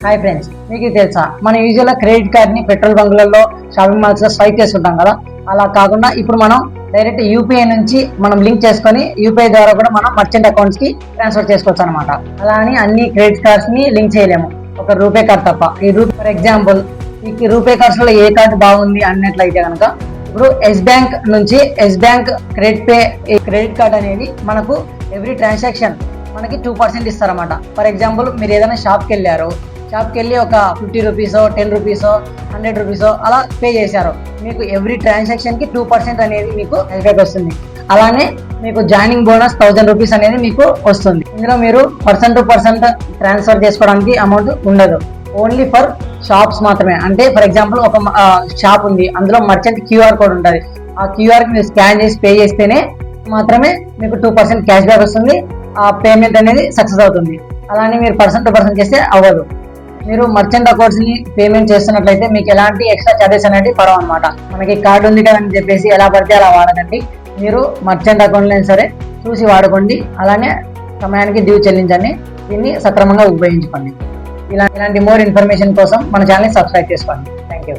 Hi friends మీకు తెలుసా? మనం యూజువల్గా క్రెడిట్ కార్డ్ని పెట్రోల్ బంకులలో షాపింగ్ మాల్స్లో స్వైప్ చేసుకుంటాం కదా? అలా కాకుండా ఇప్పుడు మనం డైరెక్ట్ యూపీఐ నుంచి మనం లింక్ చేసుకొని యూపీఐ ద్వారా కూడా మనం మర్చెంట్ అకౌంట్స్కి ట్రాన్స్ఫర్ చేసుకోవచ్చు అనమాట అలా అని అన్ని క్రెడిట్ కార్డ్స్ని లింక్ చేయలేము. ఒక రూపే కార్డ్ తప్ప. ఈ రూపీ ఫర్ ఎగ్జాంపుల్ ఈ రూపే కార్డ్స్లో ఏ కార్డు బాగుంది అన్నట్లయితే కనుక ఇప్పుడు ఎస్ బ్యాంక్ నుంచి ఎస్ బ్యాంక్ క్రెడిట్ పే ఈ క్రెడిట్ కార్డ్ అనేది మనకు ఎవ్రీ ట్రాన్సాక్షన్ మనకి టూ పర్సెంట్ ఇస్తారన్నమాట. ఫర్ ఎగ్జాంపుల్ మీరు ఏదైనా షాప్కి వెళ్ళారు షాప్కి వెళ్ళి ఒక ఫిఫ్టీ రూపీసో టెన్ రూపీసో హండ్రెడ్ రూపీసో అలా పే చేశారు. మీకు ఎవ్రీ ట్రాన్సాక్షన్కి టూ పర్సెంట్ అనేది మీకు ఎఫెక్ట్ వస్తుంది. అలానే మీకు జాయినింగ్ బోనస్ థౌసండ్ రూపీస్ అనేది మీకు వస్తుంది. ఇందులో మీరు పర్సన్ టు పర్సెంట్ ట్రాన్స్ఫర్ చేసుకోవడానికి అమౌంట్ ఉండదు. ఓన్లీ ఫర్ షాప్స్ మాత్రమే. అంటే ఫర్ ఎగ్జాంపుల్ ఒక షాప్ ఉంది. అందులో మర్చెంట్ క్యూఆర్ కోడ్ ఉంటుంది. ఆ క్యూఆర్కి మీరు స్కాన్ చేసి పే చేస్తేనే మాత్రమే మీకు టూ పర్సెంట్ క్యాష్ బ్యాక్ వస్తుంది. ఆ పేమెంట్ అనేది సక్సెస్ అవుతుంది. అలానే మీరు పర్సన్ టు పర్సన్ చేస్తే అవ్వదు. మీరు మర్చెంట్ అకౌంట్స్ని పేమెంట్ చేస్తున్నట్లయితే మీకు ఎలాంటి ఎక్స్ట్రా చార్జెస్ అనేవి పడవు అనమాట మనకి కార్డు ఉంది కదా అని చెప్పేసి ఎలా పడితే అలా వాడకండి. మీరు మర్చెంట్ అకౌంట్ అయినా సరే చూసి వాడుకోండి. అలానే సమయానికి డ్యూ చెల్లించండి. దీన్ని సక్రమంగా ఉపయోగించుకోండి. ఇలా ఇలాంటి మోర్ ఇన్ఫర్మేషన్ కోసం మన ఛానల్ని సబ్స్క్రైబ్ చేసుకోండి. Thank you